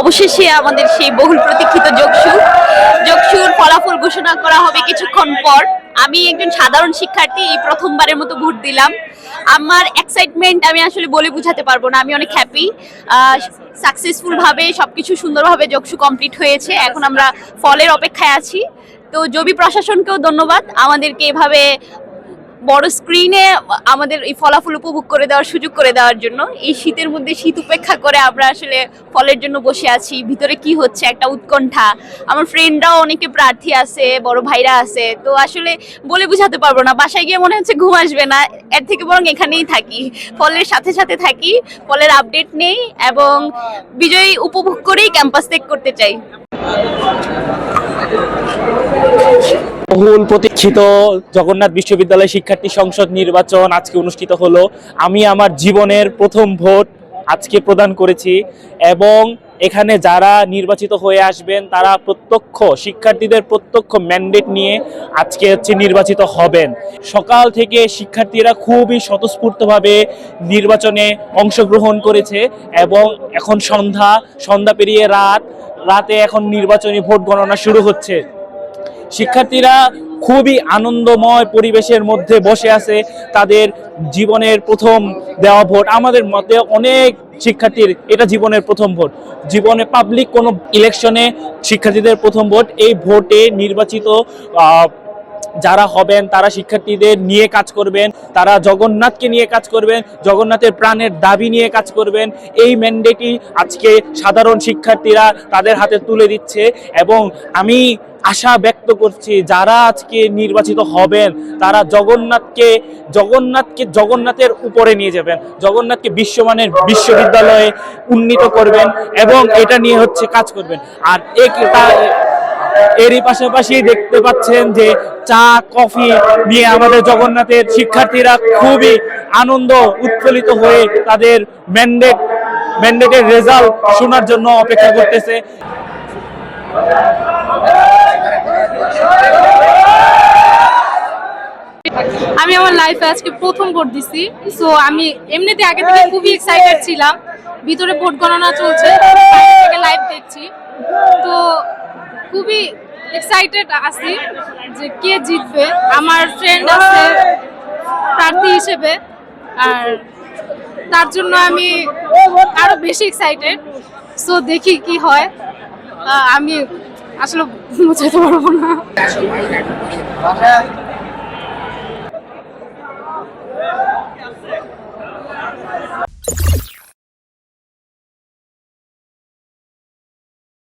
অবশেষে আমাদের সেই বহুল প্রতীক্ষিত যোগসু যোগসুর ফলাফল ঘোষণা করা হবে কিছুক্ষণ পর। আমি একজন সাধারণ শিক্ষার্থী, এই প্রথমবারের মতো ভোট দিলাম। আমার এক্সাইটমেন্ট আমি আসলে বলে বোঝাতে পারব না, আমি অনেক হ্যাপি সাকসেসফুল ভাবে সবকিছু সুন্দরভাবে যোগসু কমপ্লিট হয়েছে। এখন আমরা ফলের অপেক্ষায় আছি। তো জবি প্রশাসনকেও ধন্যবাদ। আমাদেরকে এভাবে বড় স্ক্রিনে আমাদের এই ফলাফল উপভোগ করে দেওয়ার সুযোগ করে দেওয়ার জন্য। এই শীতের মধ্যে শীত উপেক্ষা করে আমরা আসলে ফলের জন্য বসে আছি। ভিতরে কি হচ্ছে একটা উৎকণ্ঠা। আমার ফ্রেন্ডরাও অনেকে প্রার্থী আছে, বড় ভাইরা আছে। তো আসলে বলে বোঝাতে পারব না। বাসায় গিয়ে মনে হচ্ছে ঘুম আসবে না। এর থেকে বরং এখানেই থাকি। ফলের সাথে সাথে থাকি। ফলের আপডেট নেই এবং বিজয়ী উপভোগ করেই ক্যাম্পাস ত্যাগ করতে চাই। বহুল প্রতীক্ষিত জগন্নাথ বিশ্ববিদ্যালয় শিক্ষার্থী সংসদ নির্বাচন আজকে অনুষ্ঠিত হলো। আমি আমার জীবনের প্রথম ভোট আজকে প্রদান করেছি এবং এখানে যারা নির্বাচিত হয়ে আসবেন, তারা প্রত্যক্ষ, শিক্ষার্থীদের প্রত্যক্ষ ম্যান্ডেট নিয়ে আজকে হচ্ছে নির্বাচিত হবেন। সকাল থেকে শিক্ষার্থীরা খুবই স্বতঃস্ফূর্তভাবে নির্বাচনে অংশগ্রহণ করেছে এবং এখন সন্ধ্যা সন্ধ্যা পেরিয়ে রাত, রাতে এখন নির্বাচনী ভোট গণনা শুরু হচ্ছে। শিক্ষার্থীরা খুবই আনন্দময় পরিবেশের মধ্যে বসে আছে। তাদের জীবনের প্রথম দেওয়া ভোট, আমাদের মতে অনেক শিক্ষার্থীর এটা জীবনের প্রথম ভোট। জীবনে পাবলিক কোনো ইলেকশনে শিক্ষার্থীদের প্রথম ভোট, এই ভোটে নির্বাচিত যারা হবেন তারা শিক্ষার্থীদের নিয়ে কাজ করবেন, তারা জগন্নাথকে নিয়ে কাজ করবেন, জগন্নাথের প্রাণের দাবি নিয়ে কাজ করবেন। এই ম্যান্ডেটই আজকে সাধারণ শিক্ষার্থীরা তাদের হাতে তুলে দিচ্ছে এবং আমি আশা ব্যক্ত করছি, যারা আজকে নির্বাচিত হবেন, তারা জগন্নাথকে জগন্নাথকে জগন্নাথের উপরে নিয়ে যাবেন, জগন্নাথকে বিশ্বমানের বিশ্ববিদ্যালয়ে উন্নীত করবেন এবং এটা নিয়ে হচ্ছে কাজ করবেন। আর এরই পাশাপাশি দেখতে পাচ্ছেন যে চা, কফি নিয়ে আমাদের জগন্নাথের শিক্ষার্থীরা খুবই আনন্দ উৎফুল্লিত হয়ে তাদের ম্যান্ডেট ম্যান্ডেটের রেজাল্ট শোনার জন্য অপেক্ষা করতেছে। আমি আমার লাইফে আজকে প্রথম ভোট দিছি। সো আমি এমনিতে আগে থেকে খুবই এক্সাইটেড ছিলাম। ভিতরে ভোট গণনা চলছে লাইভ দেখছি। তো খুবই এক্সাইটেড আছি যে কে জিতবে। আমার ফ্রেন্ড আছে, প্রার্থী হিসেবে। আর তার জন্য আমি আরও বেশি এক্সাইটেড সো দেখি কি হয়। আমি আসলে বোঝাতে পারব না।